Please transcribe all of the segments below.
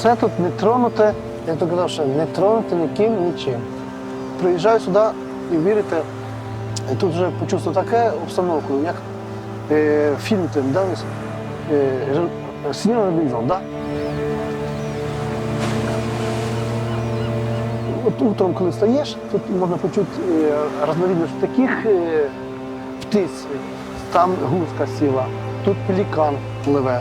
Все тут не тронуте, я то казав, що не тронуте ніким, нічим. Приїжджаю сюди і вірите, тут вже почувствую таке обстановку, як е, фільм тим, да, е, Сіньор Робінзон, да? От утром, коли встаєш, тут можна почути е, різновидність таких е, птиць. Там гуска сіла, тут пелікан пливе.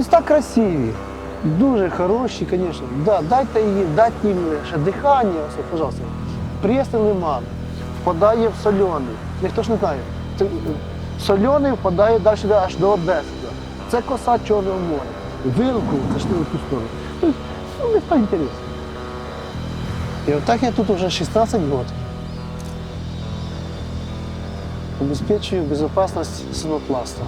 Міста красиві, дуже хороші, звісно. Да, дайте їм, дайте їм ще дихання, все, пожалуйста. Пресний лиман впадає в соляний. Ніхто ж не знає. Це, Соляний впадає далі аж до Одеси. Це коса Чорного моря. Вилку, не в ту сторону. Тобто, ну, міста інтересні. І отак я тут уже 16 років. Обеспечиваю безопасность сонопласта.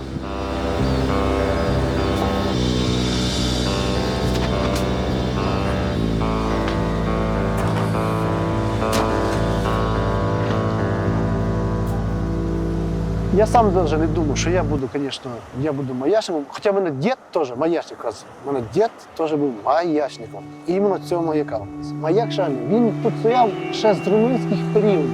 Я сам даже не думав, що я буду, звісно, я буду маячником. Хоча в мене дід теж оказується. У мене дід теж був маячником. І іменно цього маяка. Маяк шальний. Він тут стояв ще з румунських періодів.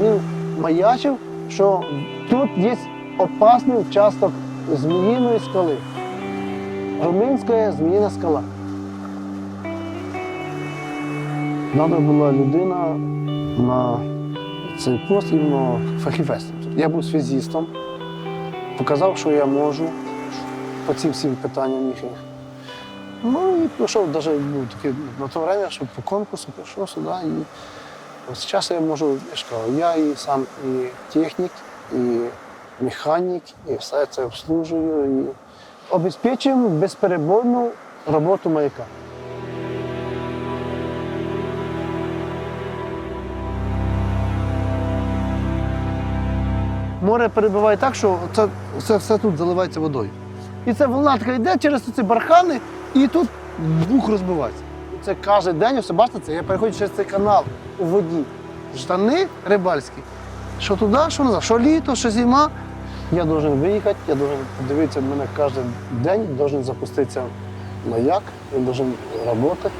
Він маячив, що тут є опасний участок зміїної скали. Румунська зміїна скала. Надо була людина на цей пост іменно фахівець. Я був связістом, показав, що я можу по цим всім питанням їхніх. Ну і прийшов навіть був такий на то время, що по конкурсу прийшов сюди. І от зараз я можу, я ж кажу, я і сам і технік, і механік, і все це обслужую. І обезпечуємо безперебойну роботу маяка. Море перебиває так, що це, це все тут заливається водою. І ця волна така йде через ці бархани, і тут бух розбивається. Це кожен день, все бачите, це я переходжу через цей канал у воді. Штани рибальські. Що туди, що назад, що літо, що зима. Я должен виїхати, я должен подивитися, в мене кожен день должен запуститися маяк, він должен працювати.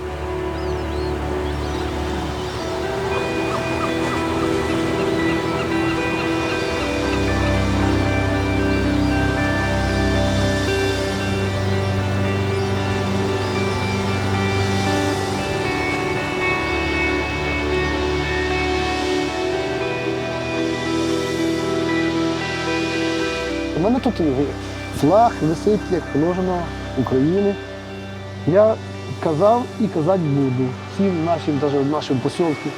Мене тут флаг висить, як положено України. Я казав і казати буду всім нашим, навіть в нашому посілку.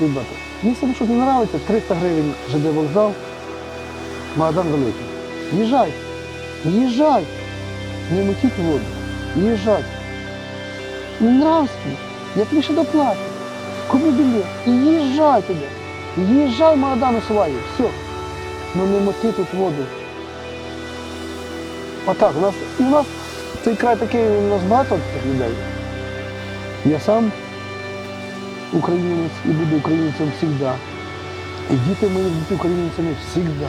Ребята, якщо вам щось не подобається, 300 гривень ЖД вокзал, Магадан великий. Їжджай, їжджай, не мутіть воду, їжджай. Не нравится, я тобі ще доплачу. Купи білет і їжджай туди. Їжджай, Магадан усваюй, все. Ну не моти тут воду. Отак, у нас, у нас цей край такий, у нас багато таких людей. Я сам українець і буду українцем завжди. І діти мої будуть українцями завжди.